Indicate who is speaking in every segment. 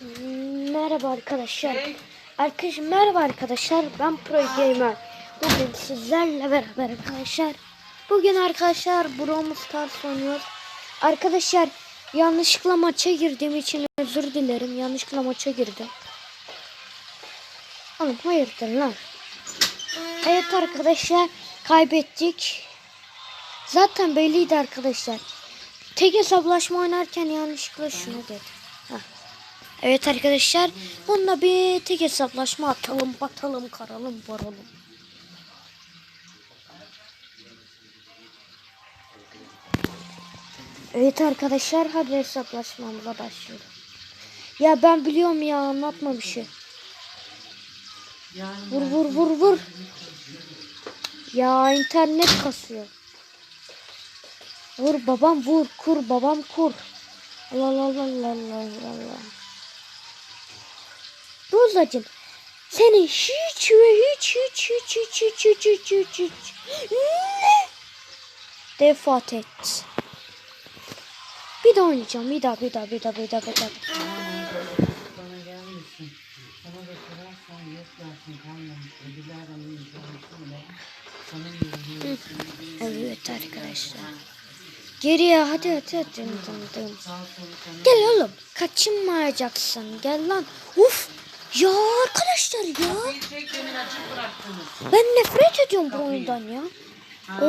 Speaker 1: Merhaba arkadaşlar. Arkadaşlar merhaba arkadaşlar. Ben Pro Gamer. Bugün sizlerle beraber arkadaşlar. Bugün arkadaşlar Brawl Stars oynuyoruz. Arkadaşlar yanlışlıkla maça girdiğim için özür dilerim. Yanlışlıkla maça girdim. Oğlum hayırdır lan. Evet arkadaşlar kaybettik. Zaten belliydi arkadaşlar. Tek hesaplaşma oynarken yanlışlıkla şunu dedim. Evet arkadaşlar. Bununla bir tek hesaplaşma atalım, batalım, karalım, varalım. Evet arkadaşlar hadi hesaplaşmamıza başlayalım. Ya ben biliyorum ya anlatma bir şey. Vur vur vur vur. Ya internet kasıyor. Vur babam vur kur babam kur. Allah Allah Allah Allah Allah. Rozacığım seni hiç ve hiç hiç hiç hiç hiç hiç hiç hiç hiç ne defat et. Bir daha oynayacağım bir daha bir daha bir daha bir daha bir daha. Evet arkadaşlar. Geriye hadi hadi hadi. Gel oğlum kaçınmayacaksın gel lan. Uf ya arkadaşlar ya. Ben nefret ediyorum bu oyundan ya. Ee,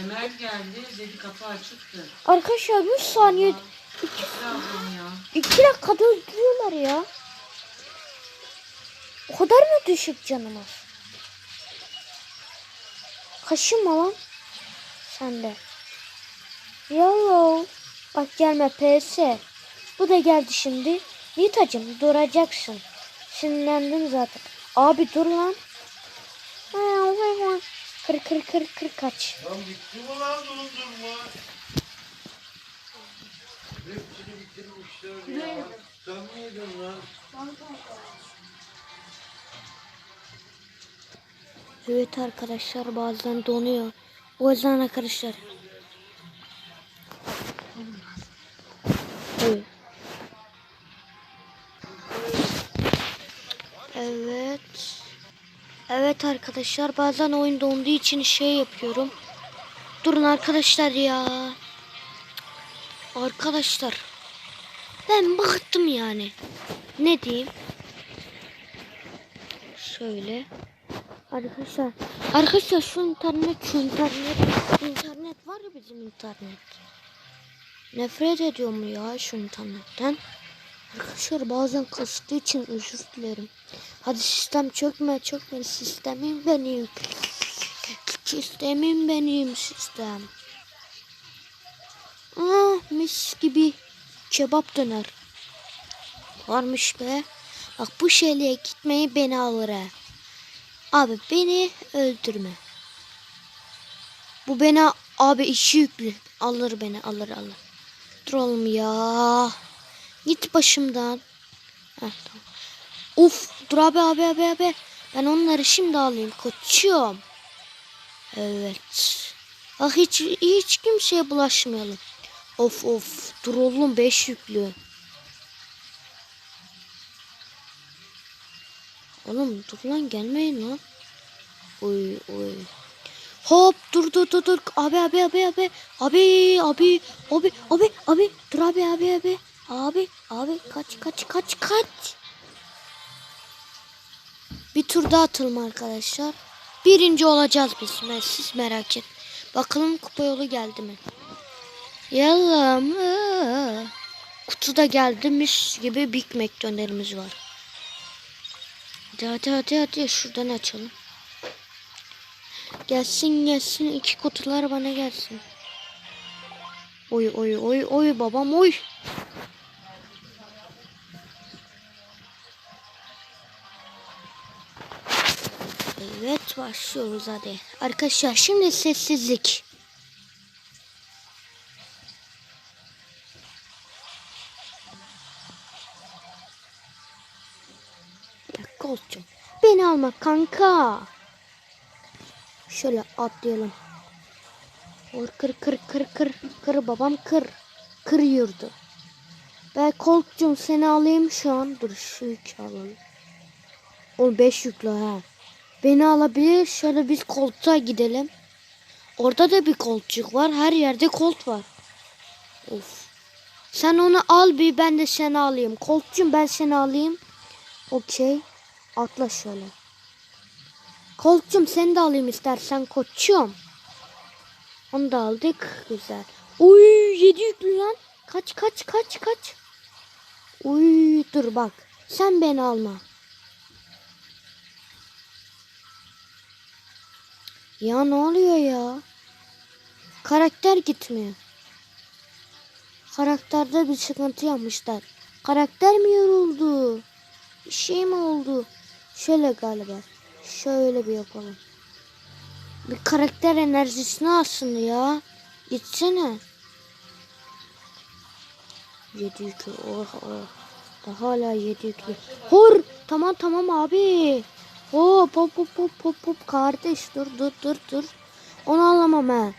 Speaker 2: Emel geldi dedi kapı açıktı.
Speaker 1: arkadaşlar 3 saniye
Speaker 2: Esra ablam ya.
Speaker 1: 2 dakikada öldürüyorlar ya. O kadar mı düşük canımız? Kaşınma lan. Sen de. Yellow. Bak gelme PS. Bu da geldi şimdi. Nitacım duracaksın. Sinirlendim zaten. Abi dur lan. Kır kır kır kır kaç.
Speaker 3: Lan bitti mi lan dondurma? Hepsini bitirmişler ya. Sen mi yedin lan?
Speaker 1: Evet arkadaşlar bazen donuyor. O yüzden arkadaşlar. Evet arkadaşlar bazen oyun donduğu için şey yapıyorum. Durun arkadaşlar ya. Arkadaşlar. Ben bıktım yani. Ne diyeyim? Şöyle. Arkadaşlar, arkadaşlar şu internet, şu internet, internet var ya bizim internet. Nefret ediyorum ya şu internetten. Arkadaşlar bazen kastığı için özür dilerim. Hadi sistem çökme, çökme. Sistemim benim. Sistemim benim sistem. Ah mis gibi kebap döner. Varmış be. Bak bu şeyliğe gitmeyi beni alır ha. Abi beni öldürme. Bu beni abi işi yüklü. Alır beni alır alır. Dur oğlum ya. Git başımdan. Heh, tamam. Uf dur abi abi abi abi. Ben onları şimdi alayım koçum. Evet. Ah hiç hiç kimseye bulaşmayalım. Of of dur oğlum 5 yüklü. Oğlum dur lan gelmeyin lan. Oy oy. Hop dur dur dur dur. Abi abi abi abi. Abi abi abi abi abi. Dur abi abi abi. Abi abi kaç kaç kaç kaç. Bir tur daha atalım arkadaşlar. Birinci olacağız biz. Siz merak et. Bakalım kupa yolu geldi mi? Yallah mı? Kutuda geldi mis gibi Big Mac dönerimiz var. Hadi hadi hadi hadi şuradan açalım. Gelsin gelsin iki kutular bana gelsin. Oy oy oy oy babam oy. Evet başlıyoruz hadi. Arkadaşlar şimdi sessizlik. Ya koltuğum. Beni alma kanka. Şöyle atlayalım. Vur kır kır kır kır. Kır babam kır. Kır yurdu. Ben Colt'cum seni alayım şu an. Dur şu yükü alalım. O 5 yüklü ha. Beni alabilir. Şöyle biz koltuğa gidelim. Orada da bir koltuk var. Her yerde kolt var. Of. Sen onu al bir ben de seni alayım. Koltuğum ben seni alayım. Okey. Atla şöyle. Koltuğum seni de alayım istersen koçum. Onu da aldık. Güzel. Uy yedi yüklü lan. Kaç kaç kaç kaç. Uy dur bak. Sen beni alma. Ya ne oluyor ya? Karakter gitmiyor. Karakterde bir sıkıntı yapmışlar. Karakter mi yoruldu? Bir şey mi oldu? Şöyle galiba. Şöyle bir yapalım. Bir karakter enerjisini alsın ya. Gitsene. Yedi yüklü. Oh, oh. Daha hala yedi yüklü. Hor. Tamam tamam abi. Hop hop hop hop hop hop. Kardeş dur dur dur dur. Onu alamam ha.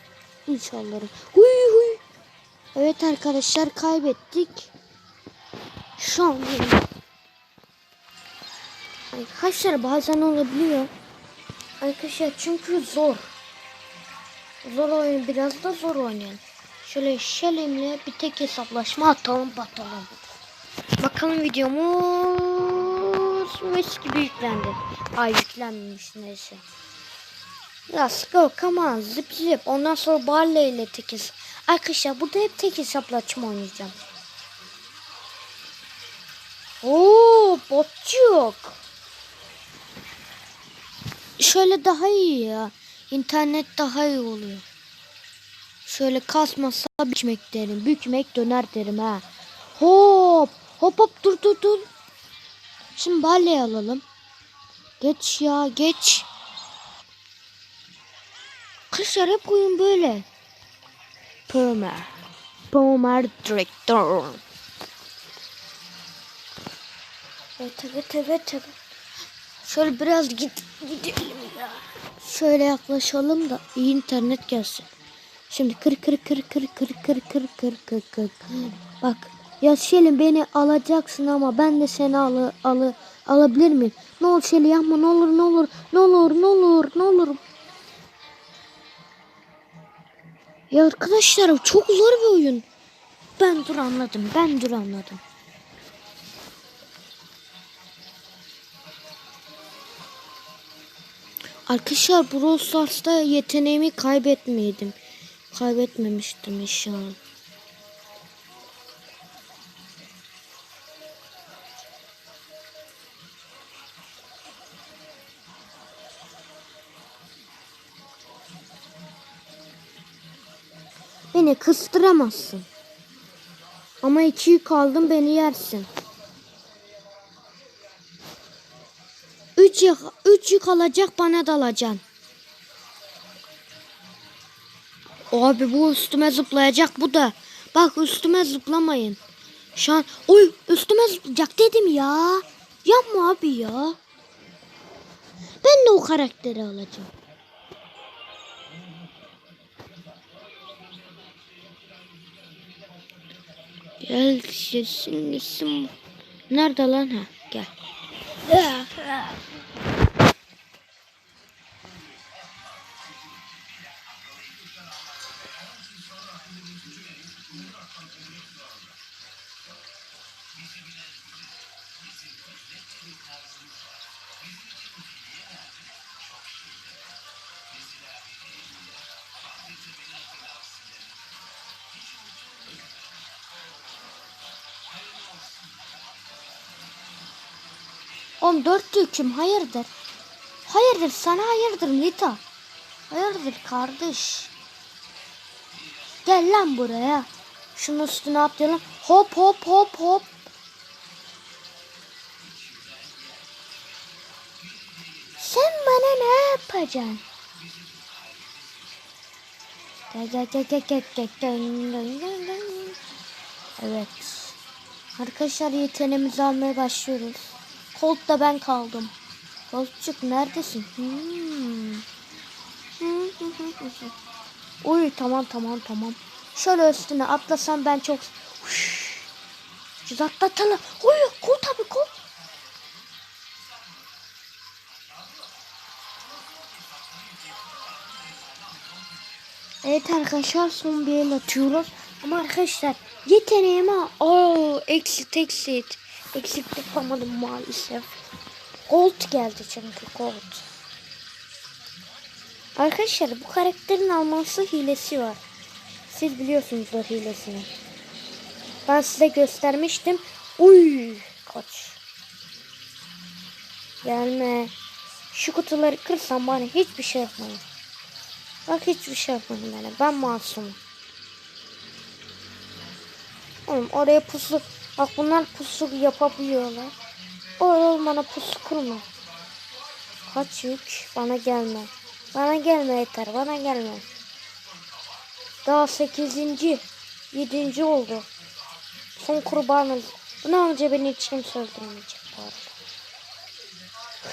Speaker 1: İnşallah. Huy huy. Evet arkadaşlar kaybettik. Şu an Arkadaşlar bazen olabiliyor. Arkadaşlar çünkü zor. Zor oyun biraz da zor oynayın. Şöyle şelimle bir tek hesaplaşma atalım batalım. Bakalım videomuz mis gibi yüklendi. Ay yüklenmemiş neyse. Let's go come on zip zip. Ondan sonra Barley ile tek hesap. Arkadaşlar burada hep tek hesaplaşma oynayacağım. Oo botçuk. Şöyle daha iyi ya. İnternet daha iyi oluyor. Şöyle kasmasa bükmek derim. Bükmek döner derim ha. Hop. Hop hop dur dur dur. Şimdi balye alalım. Geç ya geç. Kışlar hep oyun böyle. Pömer. Pömer direktör. Evet evet evet evet. Şöyle biraz git gidelim ya. Şöyle yaklaşalım da iyi internet gelsin. Şimdi kır kır kır kır kır kır kır kır kır kır. Bak ya Şelin beni alacaksın ama ben de seni alı, alı, alabilir miyim? Ne olur Şelin yapma ne olur ne olur ne olur ne olur ne olur. Ya arkadaşlar çok zor bir oyun. Ben dur anladım ben dur anladım. Arkadaşlar Brawl Stars'ta yeteneğimi kaybetmeydim. Kaybetmemiştim inşallah. Beni kıstıramazsın. Ama iki yük aldım beni yersin. Üç yük, üç yük alacak bana dalacaksın. Abi bu üstüme zıplayacak bu da. Bak üstüme zıplamayın. Şu an oy üstüme zıplayacak dedim ya. Yapma abi ya. Ben de o karakteri alacağım. Gel isim. Nerede lan ha? Gel. Oğlum dört yüküm hayırdır? Hayırdır sana hayırdır Nita? Hayırdır kardeş? Gel lan buraya. Şunun üstüne atlayalım. Hop hop hop hop. Sen bana ne yapacaksın? Evet. Arkadaşlar yeteneğimizi almaya başlıyoruz. Colt'ta ben kaldım. Colt'cuk neredesin? Hmm. Uy tamam tamam tamam. Şöyle üstüne atlasam ben çok... Biz atlatalım. Oy kol tabi kol. Evet arkadaşlar son bir el atıyoruz. Ama arkadaşlar yeteneğime o exit exit. Exit yapamadım maalesef. Gold geldi çünkü gold. Arkadaşlar bu karakterin alması hilesi var. Siz biliyorsunuzdur hilesini. Ben size göstermiştim. Uy kaç. Gelme. Şu kutuları kırsam bana hiçbir şey yapmayın. Bak hiçbir şey yapmadım yani. Ben masumum. Oğlum oraya pusu. Bak bunlar pusu yapabiliyorlar. Oğlum bana pusu kurma. Kaç yük bana gelme. Bana gelme yeter. Bana gelme. Daha sekizinci. Yedinci oldu. Son kurbanız. Bunu önce beni hiç kimse öldürmeyecek bu arada.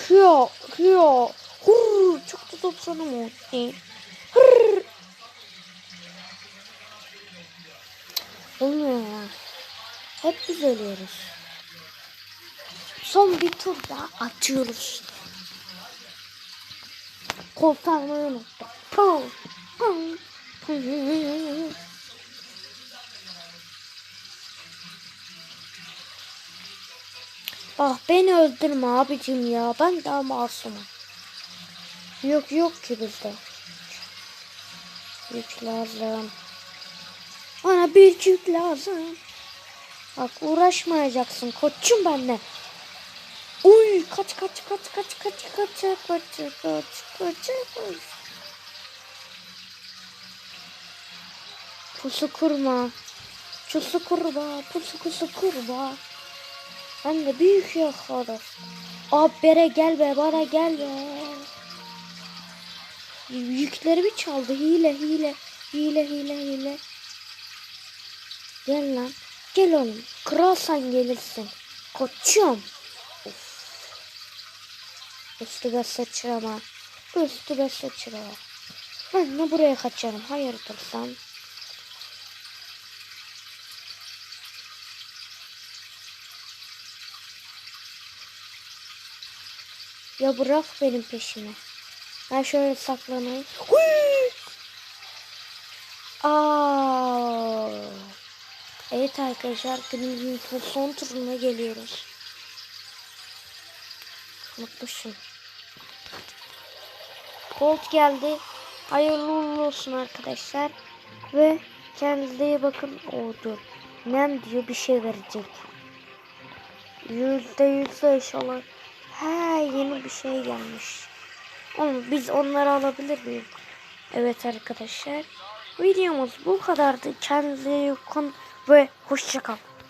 Speaker 1: Hıyor. Hıyor. Hurr. Çok tutup sana mı? Hırr. Olmuyor ya. Hep biz ölüyoruz. Son bir tur daha atıyoruz. Koltuğumu unuttum. Pum, pum, pum. Ah beni öldürme abicim ya. Ben daha masumum. Yok yok ki bizde. Yük lazım. Bana bir yük lazım. Bak uğraşmayacaksın koçum benimle. Uy kaç kaç kaç kaç kaç kaç kaç kaç kaç kaç kaç. Pusu kurma. Pusu kurma. Pusu pusu kurma. Ben de büyük yakarım. Abbere gel be bana gel be. Yüklerimi çaldı. Hile hile. Hile hile hile. Gel lan. Gel oğlum. Kralsan gelirsin. Koçum. Of. Üstüme sıçrama. Üstüme sıçrama. Ben de buraya kaçarım. Hayırdır sen? Ya bırak benim peşime. Ben şöyle saklanayım. Aa. Evet arkadaşlar günümüzün son turuna geliyoruz. Unutmuşum. Colt geldi. Hayırlı uğurlu olsun arkadaşlar. Ve kendinize iyi bakın. Oldu. Nem diyor bir şey verecek. Yüzde yüzde inşallah. He yeni bir şey gelmiş. Ama biz onları alabilir miyiz? Evet arkadaşlar. Videomuz bu kadardı. Kendinize iyi bakın ve hoşçakal.